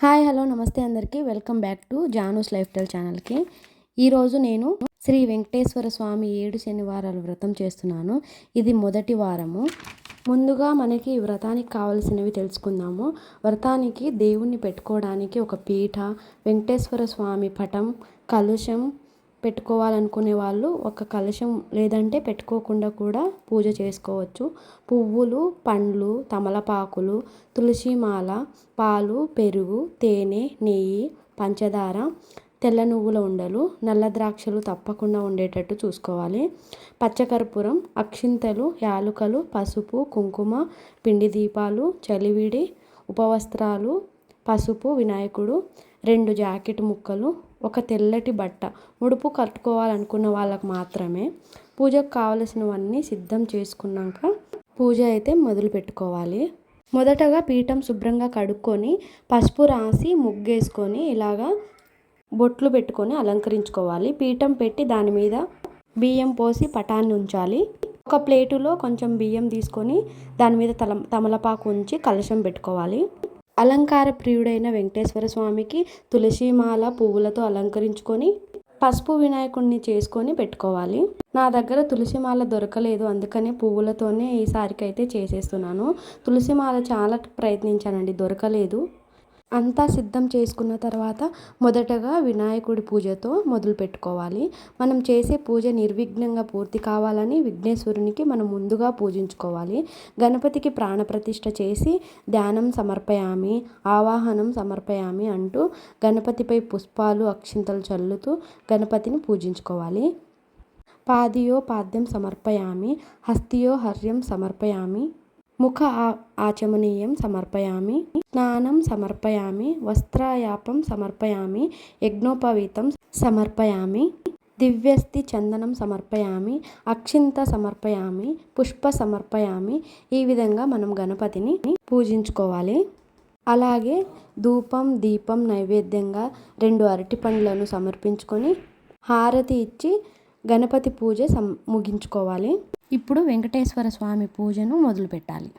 Hi hello నమస్తే అందరికీ. Welcome back to Janu's lifestyle ఛానల్కి. ఈరోజు నేను శ్రీ వెంకటేశ్వర స్వామి ఏడు శనివారాలు వ్రతం చేస్తున్నాను. ఇది మొదటి వారము. ముందుగా మనకి వ్రతానికి కావలసినవి తెలుసుకుందాము. వ్రతానికి దేవుణ్ణి పెట్టుకోవడానికి ఒక పీఠ వెంకటేశ్వర స్వామి పటం కలుషం పెట్టుకోవాలనుకునే వాళ్ళు ఒక కలశం లేదంటే పెట్టుకోకుండా కూడా పూజ చేసుకోవచ్చు. పువ్వులు పండ్లు తమలపాకులు తులసిమాల పాలు పెరుగు తేనె నెయ్యి పంచదార తెల్ల నువ్వుల ఉండలు నల్ల ద్రాక్షలు తప్పకుండా ఉండేటట్టు చూసుకోవాలి. పచ్చకర్పూరం అక్షింతలు యాలుకలు పసుపు కుంకుమ పిండి దీపాలు చలివిడి ఉపవస్త్రాలు పసుపు వినాయకుడు రెండు జాకెట్ ముక్కలు ఒక తెల్లటి బట్ట. ముడుపు కట్టుకోవాలనుకున్న వాళ్ళకు మాత్రమే పూజకు కావలసినవన్నీ సిద్ధం చేసుకున్నాక పూజ అయితే మొదలు పెట్టుకోవాలి. మొదటగా పీఠం శుభ్రంగా కడుక్కొని పసుపు రాసి ముగ్గేసుకొని ఇలాగా బొట్లు పెట్టుకొని అలంకరించుకోవాలి. పీఠం పెట్టి దాని మీద బియ్యం పోసి పటాన్ని ఉంచాలి. ఒక ప్లేటులో కొంచెం బియ్యం తీసుకొని దాని మీద తల తమలపాకు ఉంచి కలశం పెట్టుకోవాలి. అలంకార ప్రియుడైన వెంకటేశ్వర స్వామికి తులసిమాల పువ్వులతో అలంకరించుకొని పసుపు వినాయకుడిని చేసుకొని పెట్టుకోవాలి. నా దగ్గర తులసిమాల దొరకలేదు అందుకనే పువ్వులతోనే ఈసారికి అయితే చేసేస్తున్నాను. తులసిమాల చాలా ప్రయత్నించానండి దొరకలేదు. అంతా సిద్ధం చేసుకున్న తర్వాత మొదటగా వినాయకుడి పూజతో మొదలు పెట్టుకోవాలి. మనం చేసే పూజ నిర్విఘ్నంగా పూర్తి కావాలని విఘ్నేశ్వరునికి మనం ముందుగా పూజించుకోవాలి. గణపతికి ప్రాణప్రతిష్ఠ చేసి ధ్యానం సమర్పయామి ఆవాహనం సమర్పయామి అంటూ గణపతిపై పుష్పాలు అక్షింతలు చల్లుతూ గణపతిని పూజించుకోవాలి. పాదియో పాద్యం సమర్పయామి హస్తియో హర్యం సమర్పయామి. ముఖ ఆచమనీయం సమర్పయామి స్నానం సమర్పయామి వస్త్రయాపం సమర్పయామి యజ్ఞోపవీతం సమర్పయామి దివ్యస్తి చందనం సమర్పయామి అక్షింత సమర్పయామి పుష్ప సమర్పయామి ఈ విధంగా మనం గణపతిని పూజించుకోవాలి. అలాగే ధూపం దీపం నైవేద్యంగా రెండు అరటి పండ్లను సమర్పించుకొని హారతి ఇచ్చి గణపతి పూజ సం ముగించుకోవాలి. ఇప్పుడు వెంకటేశ్వర స్వామి పూజను మొదలుపెట్టాలి.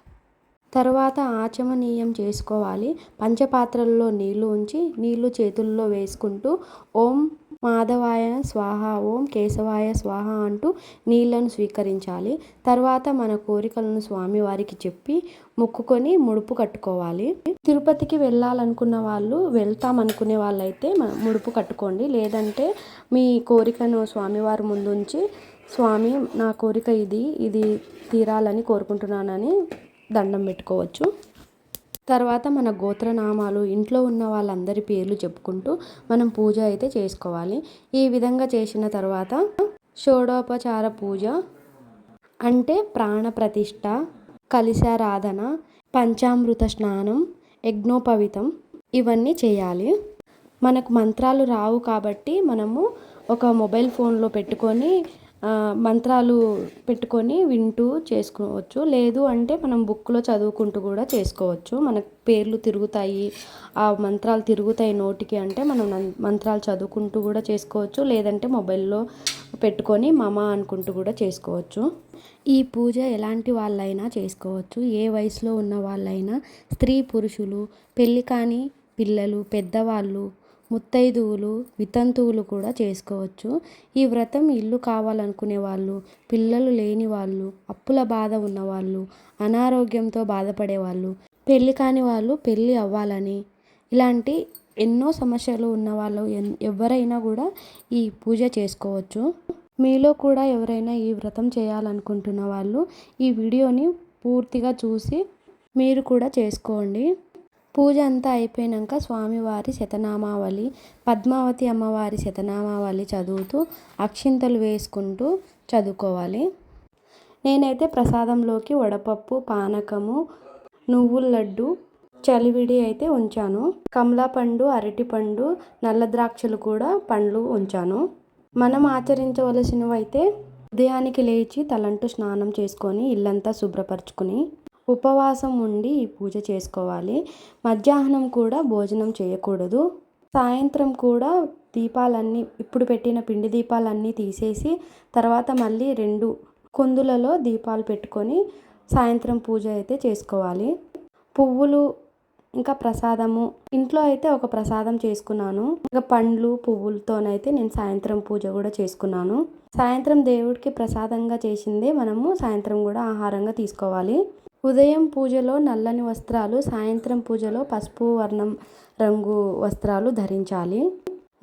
తర్వాత ఆచమనీయం చేసుకోవాలి. పంచపాత్రల్లో నీళ్ళు ఉంచి నీళ్ళు చేతుల్లో వేసుకుంటూ ఓం మాధవాయ స్వాహ ఓం కేశవాయ స్వాహ అంటూ నీళ్ళను స్వీకరించాలి. తర్వాత మన కోరికలను స్వామివారికి చెప్పి మొక్కుకొని ముడుపు కట్టుకోవాలి. తిరుపతికి వెళ్ళాలనుకున్న వాళ్ళు వెళ్తాం అనుకునే వాళ్ళైతే ముడుపు కట్టుకోండి. లేదంటే మీ కోరికను స్వామివారి ముందుంచి స్వామి నా కోరిక ఇది ఇది తీరాలని కోరుకుంటున్నానని దండం పెట్టుకోవచ్చు. తర్వాత మన గోత్రనామాలు ఇంట్లో ఉన్న వాళ్ళందరి పేర్లు చెప్పుకుంటూ మనం పూజ అయితే చేసుకోవాలి. ఈ విధంగా చేసిన తర్వాత షోడోపచార పూజ అంటే ప్రాణప్రతిష్ఠ కలిశారాధన పంచామృత స్నానం యజ్ఞోపవితం ఇవన్నీ చేయాలి. మనకు మంత్రాలు రావు కాబట్టి మనము ఒక మొబైల్ ఫోన్లో పెట్టుకొని మంత్రాలు పెట్టుకొని వింటూ చేసుకోవచ్చు. లేదు అంటే మనం బుక్లో చదువుకుంటూ కూడా చేసుకోవచ్చు. మనకు పేర్లు తిరుగుతాయి. ఆ మంత్రాలు తిరుగుతాయి నోటికి అంటే మనం మంత్రాలు చదువుకుంటూ కూడా చేసుకోవచ్చు. లేదంటే మొబైల్లో పెట్టుకొని మమ అనుకుంటూ కూడా చేసుకోవచ్చు. ఈ పూజ ఎలాంటి వాళ్ళైనా చేసుకోవచ్చు. ఏ వయసులో ఉన్న వాళ్ళైనా స్త్రీ పురుషులు పెళ్ళి కాని పిల్లలు పెద్దవాళ్ళు ముత్తైదువులు వితంతువులు కూడా చేసుకోవచ్చు. ఈ వ్రతం ఇల్లు కావాలనుకునే వాళ్ళు పిల్లలు లేని వాళ్ళు అప్పుల బాధ ఉన్నవాళ్ళు అనారోగ్యంతో బాధపడే వాళ్ళు పెళ్ళి కాని వాళ్ళు పెళ్ళి అవ్వాలని. ఇలాంటి ఎన్నో సమస్యలు ఉన్నవాళ్ళు ఎన్ ఎవరైనా కూడా ఈ పూజ చేసుకోవచ్చు. మీలో కూడా ఎవరైనా ఈ వ్రతం చేయాలనుకుంటున్న వాళ్ళు ఈ వీడియోని పూర్తిగా చూసి మీరు కూడా చేసుకోండి. పూజ అంతా అయిపోయాక స్వామివారి శతనామావళి పద్మావతి అమ్మవారి శతనామావళి చదువుతూ అక్షింతలు వేసుకుంటూ చదువుకోవాలి. నేనైతే ప్రసాదంలోకి వడపప్పు పానకము నువ్వుల లడ్డు చలివిడి అయితే ఉంచాను. కమలాపండు అరటిపండు నల్ల ద్రాక్షలు కూడా పండ్లు ఉంచాను. మనం ఆచరించవలసినవి అయితే ఉదయానికి లేచి తలంటు స్నానం చేసుకొని ఇల్లంతా శుభ్రపరచుకుని ఉపవాసం ఉండి ఈ పూజ చేసుకోవాలి. మధ్యాహ్నం కూడా భోజనం చేయకూడదు. సాయంత్రం కూడా దీపాలన్నీ ఇప్పుడు పెట్టిన పిండి దీపాలన్నీ తీసేసి తర్వాత మళ్ళీ రెండు కుందులలో దీపాలు పెట్టుకొని సాయంత్రం పూజ అయితే చేసుకోవాలి. పువ్వులు ఇంకా ప్రసాదము. ఇంట్లో అయితే ఒక ప్రసాదం చేసుకున్నాను. ఇంకా పండ్లు పువ్వులతోనైతే నేను సాయంత్రం పూజ కూడా చేసుకున్నాను. సాయంత్రం దేవుడికి ప్రసాదంగా చేసిందే మనము సాయంత్రం కూడా ఆహారంగా తీసుకోవాలి. ఉదయం పూజలో నల్లని వస్త్రాలు సాయంత్రం పూజలో పసుపు వర్ణం రంగు వస్త్రాలు ధరించాలి.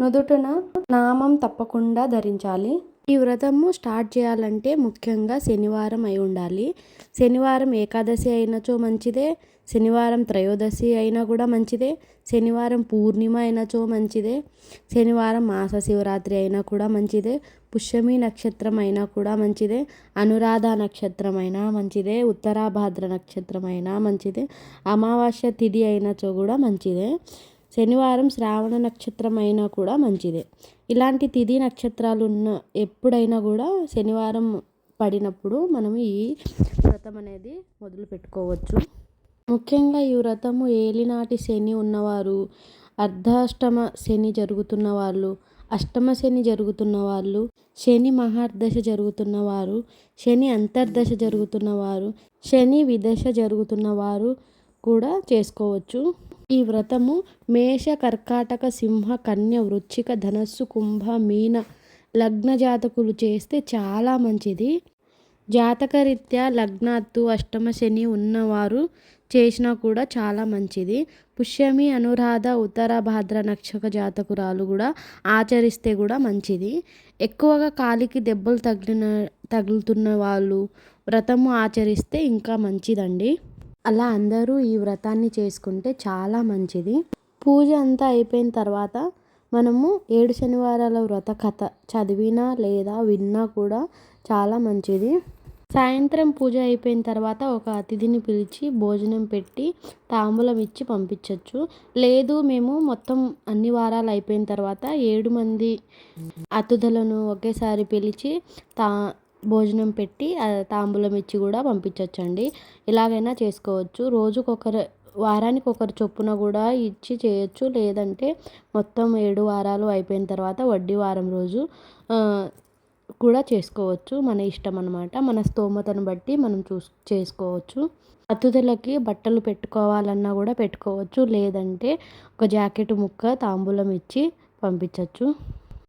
నుదుటన నామం తప్పకుండా ధరించాలి. ఈ వ్రతము స్టార్ట్ చేయాలంటే ముఖ్యంగా శనివారం అయి ఉండాలి. శనివారం ఏకాదశి అయినచో మంచిదే శనివారం త్రయోదశి అయినా కూడా మంచిదే శనివారం పూర్ణిమ అయినచో మంచిదే శనివారం మాస శివరాత్రి అయినా కూడా మంచిదే పుష్యమి నక్షత్రం అయినా కూడా మంచిదే అనురాధ నక్షత్రం అయినా మంచిదే ఉత్తరాభాద్ర నక్షత్రం అయినా మంచిదే అమావాస్య తిథి అయినచో కూడా మంచిదే. శనివారం శ్రావణ నక్షత్రం అయినా కూడా మంచిదే. ఇలాంటి తిథి నక్షత్రాలు ఉన్న ఎప్పుడైనా కూడా శనివారం పడినప్పుడు మనం ఈ వ్రతం అనేది మొదలు పెట్టుకోవచ్చు. ముఖ్యంగా ఈ వ్రతము ఏలినాటి శని ఉన్నవారు అర్ధాష్టమ శని జరుగుతున్న వాళ్ళు అష్టమ శని జరుగుతున్న వాళ్ళు శని మహార్దశ జరుగుతున్న వారు శని అంతర్దశ జరుగుతున్న వారు శని విదశ జరుగుతున్న వారు కూడా చేసుకోవచ్చు. ఈ వ్రతము మేష కర్కాటక సింహ కన్య వృచ్చిక ధనస్సు కుంభ మీన లగ్న జాతకులు చేస్తే చాలా మంచిది. జాతకరీత్యా లగ్నాత్తు అష్టమ శని ఉన్నవారు చేసినా కూడా చాలా మంచిది. పుష్యమి అనురాధ ఉత్తర భాద్ర నక్షక జాతకురాలు కూడా ఆచరిస్తే కూడా మంచిది. ఎక్కువగా కాలికి దెబ్బలు తగిలిన తగులుతున్న వాళ్ళు వ్రతము ఆచరిస్తే ఇంకా మంచిదండి. అలా అందరూ ఈ వ్రతాన్ని చేసుకుంటే చాలా మంచిది. పూజ అంతా అయిపోయిన తర్వాత మనము ఏడు శనివారాల వ్రత కథ చదివినా లేదా విన్నా కూడా చాలా మంచిది. సాయంత్రం పూజ అయిపోయిన తర్వాత ఒక అతిథిని పిలిచి భోజనం పెట్టి తాంబూలం ఇచ్చి పంపించవచ్చు లేదు మేము మొత్తం అన్ని వారాలు అయిపోయిన తర్వాత ఏడు మంది అతిథులను ఒకేసారి పిలిచి తా భోజనం పెట్టి తాంబూలం ఇచ్చి కూడా పంపించవచ్చండి ఎలాగైనా చేసుకోవచ్చు. రోజుకొకరు వారానికి ఒకరు చొప్పున కూడా ఇచ్చి చేయొచ్చు. లేదంటే మొత్తం ఏడు వారాలు అయిపోయిన తర్వాత వడ్డీ వారం రోజు కూడా చేసుకోవచ్చు. మన ఇష్టం అనమాట మన స్తోమతను బట్టి మనం చూస్ చేసుకోవచ్చు. అతిథులకి బట్టలు పెట్టుకోవాలన్నా కూడా పెట్టుకోవచ్చు. లేదంటే ఒక జాకెట్ ముక్క తాంబూలం ఇచ్చి పంపించవచ్చు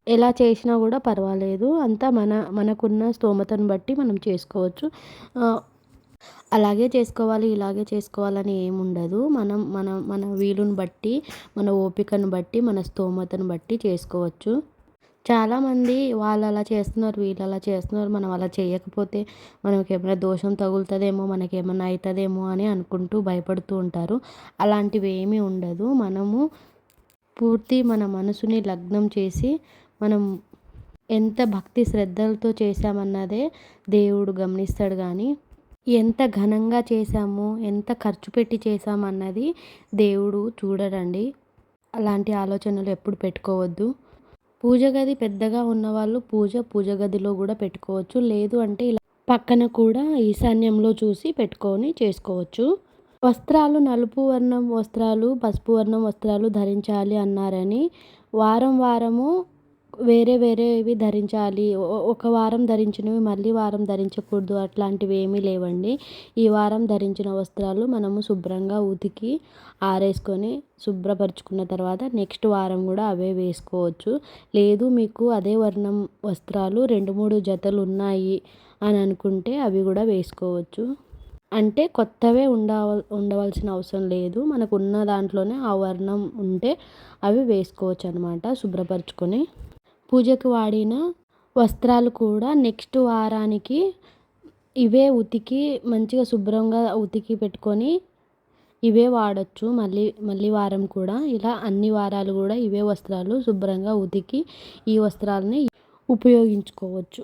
ఎలా చేసినా కూడా పర్వాలేదు. అంతా మన మనకున్న స్తోమతను బట్టి మనం చేసుకోవచ్చు. అలాగే చేసుకోవాలి ఇలాగే చేసుకోవాలని ఏముండదు. ఉండదు మనం మన మన వీలుని బట్టి మన ఓపికను బట్టి మన స్తోమతను బట్టి చేసుకోవచ్చు. చాలామంది వాళ్ళు అలా చేస్తున్నారు వీళ్ళు అలా చేస్తున్నారు మనం అలా చేయకపోతే మనకి ఏమైనా దోషం తగులుతుందేమో మనకి ఏమైనా అవుతుందేమో అని అనుకుంటూ భయపడుతూ ఉంటారు. అలాంటివి ఏమీ ఉండదు. మనము పూర్తి మన మనసుని లగ్నం చేసి మనం ఎంత భక్తి శ్రద్ధలతో చేశామన్నదే దేవుడు గమనిస్తాడు కానీ ఎంత ఘనంగా చేశాము ఎంత ఖర్చు పెట్టి చేశామన్నది దేవుడు చూడడండి అలాంటి ఆలోచనలు ఎప్పుడు పెట్టుకోవద్దు. పూజ గది పెద్దగా ఉన్నవాళ్ళు పూజ పూజ గదిలో కూడా పెట్టుకోవచ్చు. లేదు అంటే ఇలా పక్కన కూడా ఈశాన్యంలో చూసి పెట్టుకొని చేసుకోవచ్చు. వస్త్రాలు నలుపు వర్ణం వస్త్రాలు పసుపు వర్ణం వస్త్రాలు ధరించాలి అన్నారని వారం వారము వేరే వేరేవి ధరించాలి. ఒక వారం ధరించినవి మళ్ళీ వారం ధరించకూడదు. అట్లాంటివి ఏమీ లేవండి. ఈ వారం ధరించిన వస్త్రాలు మనము శుభ్రంగా ఉతికి ఆరేసుకొని శుభ్రపరచుకున్న తర్వాత నెక్స్ట్ వారం కూడా అవే వేసుకోవచ్చు. లేదు మీకు అదే వర్ణం వస్త్రాలు రెండు మూడు జతలు ఉన్నాయి అని అనుకుంటే అవి కూడా వేసుకోవచ్చు. అంటే కొత్తవే ఉండవ ఉండవలసిన అవసరం లేదు. మనకు ఉన్న దాంట్లోనే ఆ వర్ణం ఉంటే అవి వేసుకోవచ్చు అనమాట శుభ్రపరచుకొని. పూజకు వాడిన వస్త్రాలు కూడా నెక్స్ట్ వారానికి ఇవే ఉతికి మంచిగా శుభ్రంగా ఉతికి పెట్టుకొని ఇవే వాడచ్చు. మళ్ళీ మళ్ళీ వారం కూడా ఇలా అన్ని వారాలు కూడా ఇవే వస్త్రాలు శుభ్రంగా ఉతికి ఈ వస్త్రాలని ఉపయోగించుకోవచ్చు.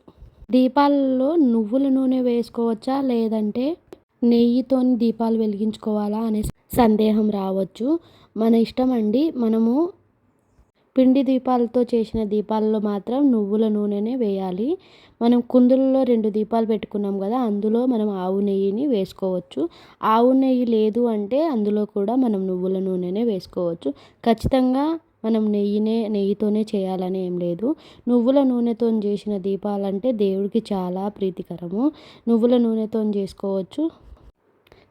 దీపాలలో నువ్వుల నూనె వేసుకోవచ్చా? లేదంటే నెయ్యితోని దీపాలు వెలిగించుకోవాలా? అనే సందేహం రావచ్చు. మన ఇష్టం అండి. మనము పిండి దీపాలతో చేసిన దీపాలలో మాత్రం నువ్వుల నూనెనే వేయాలి. మనం కుందులలో రెండు దీపాలు పెట్టుకున్నాం కదా అందులో మనం ఆవు నెయ్యిని వేసుకోవచ్చు. ఆవు నెయ్యి లేదు అంటే అందులో కూడా మనం నువ్వుల నూనెనే వేసుకోవచ్చు. ఖచ్చితంగా మనం నెయ్యినే నెయ్యితోనే చేయాలని ఏం లేదు. నువ్వుల నూనెతో చేసిన దీపాలంటే దేవుడికి చాలా ప్రీతికరము. నువ్వుల నూనెతో చేసుకోవచ్చు.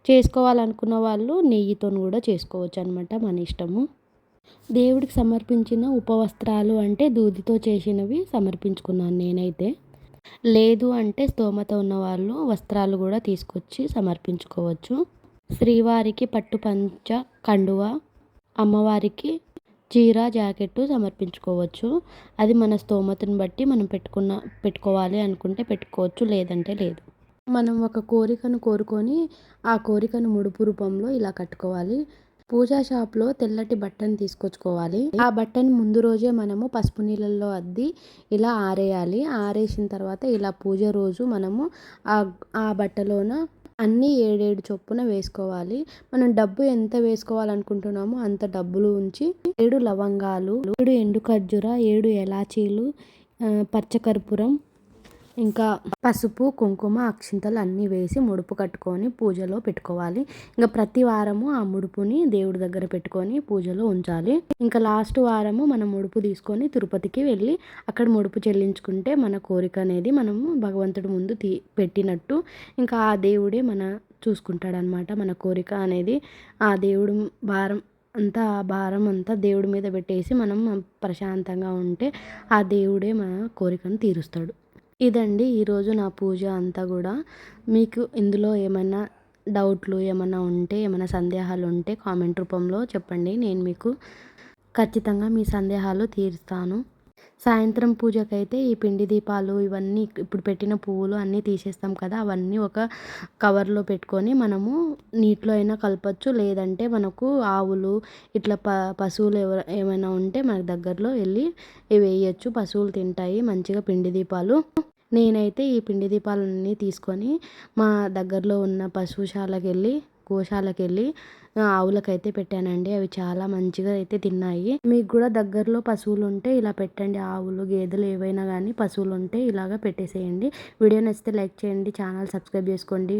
చేసుకోవాలనుకున్న వాళ్ళు నెయ్యితో కూడా చేసుకోవచ్చు అనమాట మన ఇష్టము. దేవుడికి సమర్పించిన ఉపవస్త్రాలు అంటే దూదితో చేసినవి సమర్పించుకున్నాను నేనైతే. లేదు అంటే స్తోమత ఉన్నవాళ్ళు వస్త్రాలు కూడా తీసుకొచ్చి సమర్పించుకోవచ్చు. శ్రీవారికి పట్టు పంచ కండువ అమ్మవారికి చీర జాకెట్టు సమర్పించుకోవచ్చు. అది మన స్తోమతను బట్టి మనం పెట్టుకున్న పెట్టుకోవాలి అనుకుంటే పెట్టుకోవచ్చు లేదంటే లేదు. మనం ఒక కోరికను కోరుకొని ఆ కోరికను ముడుపు రూపంలో ఇలా కట్టుకోవాలి. పూజా షాప్లో తెల్లటి బట్టను తీసుకొచ్చుకోవాలి. ఆ బట్టని ముందు రోజే మనము పసుపు నీళ్ళల్లో అద్ది ఇలా ఆరేయాలి. ఆరేసిన తర్వాత ఇలా పూజ రోజు మనము ఆ ఆ బట్టలోన అన్నీ ఏడేడు చొప్పున వేసుకోవాలి. మనం డబ్బు ఎంత వేసుకోవాలనుకుంటున్నామో అంత డబ్బులు ఉంచి ఏడు లవంగాలు ఏడు ఎండు ఖర్జూర ఏడు ఎలాచీలు పచ్చకర్పూరం ఇంకా పసుపు కుంకుమ అక్షింతలు అన్నీ వేసి ముడుపు కట్టుకొని పూజలో పెట్టుకోవాలి. ఇంకా ప్రతి వారము ఆ ముడుపుని దేవుడి దగ్గర పెట్టుకొని పూజలో ఉంచాలి. ఇంకా లాస్ట్ వారము మనం ముడుపు తీసుకొని తిరుపతికి వెళ్ళి అక్కడ ముడుపు చెల్లించుకుంటే మన కోరిక అనేది మనము భగవంతుడి ముందు తీ పెట్టినట్టు ఇంకా ఆ దేవుడే మన చూసుకుంటాడనమాట. మన కోరిక అనేది ఆ దేవుడు భారం అంతా ఆ భారం అంతా దేవుడి మీద పెట్టేసి మనం ప్రశాంతంగా ఉంటే ఆ దేవుడే మన కోరికను తీరుస్తాడు. ఇదండి ఈరోజు నా పూజ అంతా కూడా. మీకు ఇందులో ఏమైనా డౌట్లు ఏమైనా ఉంటే ఏమైనా సందేహాలు ఉంటే కామెంట్ రూపంలో చెప్పండి. నేను మీకు ఖచ్చితంగా మీ సందేహాలు తీరుస్తాను. సాయంత్రం పూజకైతే ఈ పిండి దీపాలు ఇవన్నీ ఇప్పుడు పెట్టిన పువ్వులు అన్నీ తీసేస్తాం కదా అవన్నీ ఒక కవర్లో పెట్టుకొని మనము నీటిలో అయినా కలపచ్చు. లేదంటే మనకు ఆవులు ఇట్లా ప పశువులు ఎవరు ఏమైనా ఉంటే మన దగ్గరలో వెళ్ళి వేయచ్చు. పశువులు తింటాయి మంచిగా పిండి దీపాలు. నేనైతే ఈ పిండి దీపాలన్నీ తీసుకొని మా దగ్గరలో ఉన్న పశుశాలకు వెళ్ళి గోశాలకు వెళ్ళి ఆవులకైతే పెట్టానండి. అవి చాలా మంచిగా అయితే తిన్నాయి. మీకు కూడా దగ్గరలో పశువులు ఉంటే ఇలా పెట్టండి. ఆవులు గేదెలు ఏవైనా కానీ పశువులు ఉంటే ఇలాగ పెట్టేసేయండి. వీడియో నచ్చితే లైక్ చేయండి ఛానల్ సబ్స్క్రైబ్ చేసుకోండి.